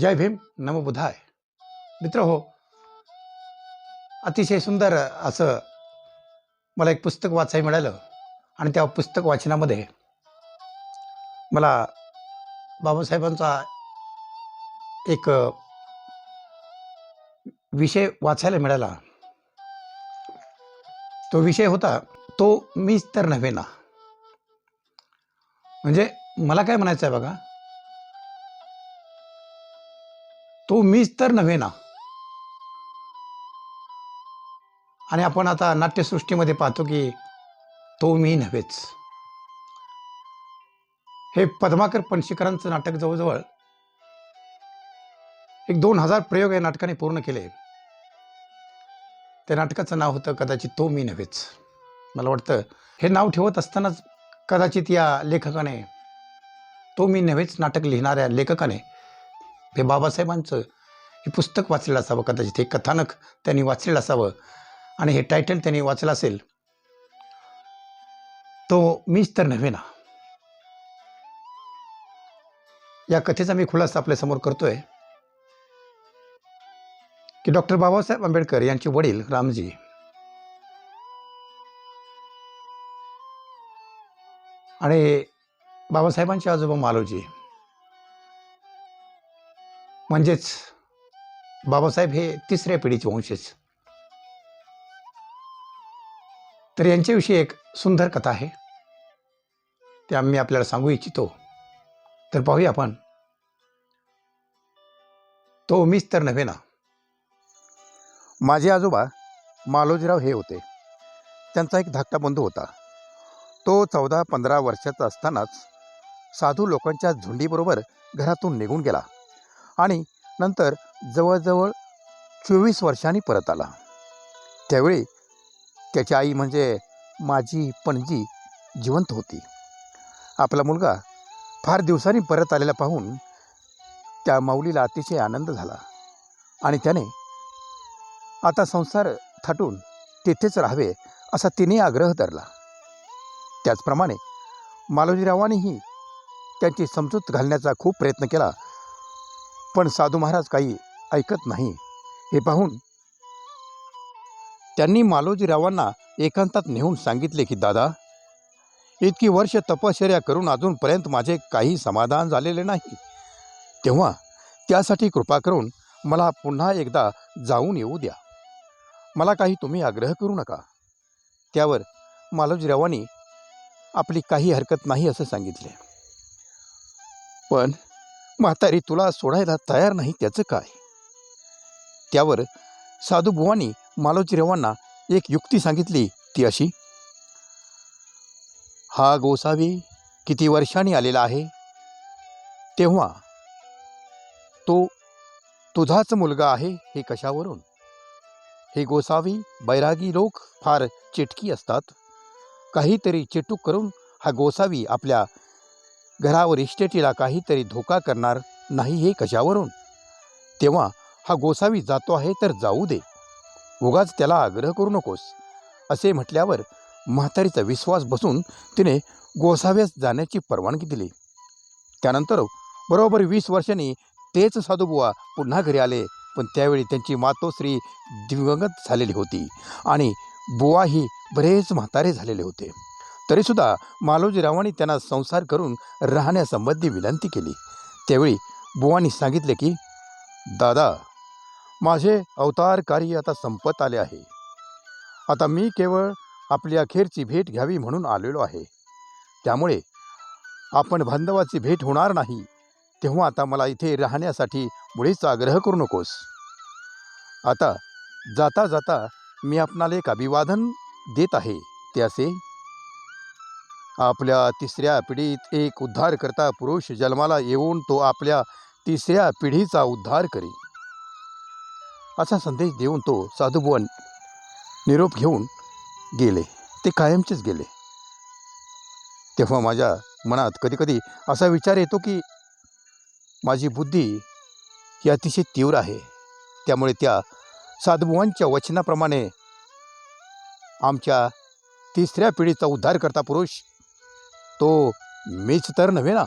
जय भीम नमो बुधाय. मित्र हो अतिशय सुंदर असं मला एक पुस्तक वाचायला मिळालं आणि त्या पुस्तक वाचनामध्ये मला बाबासाहेबांचा एक विषय वाचायला मिळाला. तो विषय होता तो मीच तर नव्हे ना. म्हणजे मला काय म्हणायचं आहे बघा तो मीच तर नव्हे ना. आणि आपण आता नाट्यसृष्टीमध्ये पाहतो की तो मी नव्हेच. हे पद्माकर पणशीकरांचं नाटक जवळजवळ एक दोन हजार प्रयोग या नाटकाने पूर्ण केले. त्या नाटकाचं नाव होतं कदाचित तो मी नव्हेच. मला वाटतं हे नाव ठेवत असतानाच कदाचित या लेखकाने तो मी नव्हेच नाटक लिहिणाऱ्या लेखकाने हे बाबासाहेबांचं. हे पुस्तक वाचलेलं असावं कदाचित हे कथानक त्यांनी वाचलेलं असावं. आणि हे टायटल त्यांनी वाचलं असेल तो मीच तर नव्हे ना. या कथेचा मी खुलासा आपल्यासमोर करतोय. की डॉक्टर बाबासाहेब आंबेडकर यांचे वडील रामजी आणि बाबासाहेबांचे आजोबा मालोजी म्हणजेच बाबासाहेब हे तिसऱ्या पिढीचे वंशज. तर यांच्याविषयी एक सुंदर कथा आहे. ते आम्ही आपल्याला सांगू इच्छितो. तर पाहूया आपण. तो मीच तर नव्हे ना माझे आजोबा मालोजीराव हे होते. त्यांचा एक धाकटा बंधू होता. तो चौदा पंधरा वर्षाचा असतानाच साधू लोकांच्या झुंडीबरोबर घरातून निघून गेला. आणि नंतर जवळजवळ चोवीस वर्षांनी परत आला. त्यावेळी त्याची आई म्हणजे माझी पणजी जिवंत होती. आपला मुलगा फार दिवसांनी परत आलेला पाहून त्या माऊलीला अतिशय आनंद झाला आणि त्याने आता संसार थाटून तेथेच राहावे असा तिने आग्रह धरला. त्याचप्रमाणे मालोजीरावांनीही त्यांची समजूत घालण्याचा खूप प्रयत्न केला पण साधू महाराज काही ऐकत नाही. हे पाहून त्यांनी मालोजीरावांना एकांतात नेऊन सांगितले की दादा इतकी वर्ष तपश्चर्या करून अजूनपर्यंत माझे काही समाधान झालेले नाही. तेव्हा त्यासाठी कृपा करून मला पुन्हा एकदा जाऊन येऊ द्या. मला काही तुम्ही आग्रह करू नका. त्यावर मालोजीरावांनी आपली काही हरकत नाही असं सांगितले. पण म्हातारी तुला सोडायला तयार नाही त्याचं काय? त्यावर साधू बुवांनी मालोजीरावांना एक युक्ती सांगितली ती अशी. हा गोसावी किती वर्षांनी आलेला आहे? तेव्हा तो तुझाच मुलगा आहे हे कशावरून? हे गोसावी बैरागी लोक फार चिटकी असतात. काहीतरी चिटूक करून हा गोसावी आपल्या घरावर इस्टेटीला काहीतरी धोका करणार नाही हे कशावरून? तेव्हा हा गोसावी जातो आहे तर जाऊ दे. उगाच त्याला आग्रह करू नकोस. असे म्हटल्यावर म्हातारीचा विश्वास बसून तिने गोसाव्यास जाण्याची परवानगी दिली. त्यानंतर बरोबर वीस वर्षांनी तेच साधूबुवा पुन्हा घरी आले पण त्यावेळी त्यांची मातोश्री दिवंगत झालेली होती आणि बुवाही बरेच म्हातारे झालेले होते. तरीसुद्धा मालोजीरावांनी त्यांना संसार करून राहण्यासंबंधी विनंती केली. त्यावेळी बुवांनी सांगितले की दादा माझे अवतार कार्य आता संपत आले आहे. आता मी केवळ आपली अखेरची भेट घ्यावी म्हणून आलेलो आहे. त्यामुळे आपण बांधवाची भेट होणार नाही. तेव्हा आता मला इथे राहण्यासाठी मुळीच आग्रह करू नकोस. आता जाता जाता मी आपणाला एक अभिवादन देत आहे ते असे आपल्या तिसऱ्या पिढीत एक उद्धारकर्ता पुरुष जन्माला येऊन तो आपल्या तिसऱ्या पिढीचा उद्धार करी असा संदेश देऊन तो साधुभुवन निरोप घेऊन गेले. ते कायमचेच गेले. तेव्हा माझ्या मनात कधीकधी असा विचार येतो की माझी बुद्धी ही अतिशय तीव्र आहे. त्यामुळे त्या साधुभुवांच्या वचनाप्रमाणे आमच्या तिसऱ्या पिढीचा उद्धार करता पुरुष तो मीच तर नव्हे ना?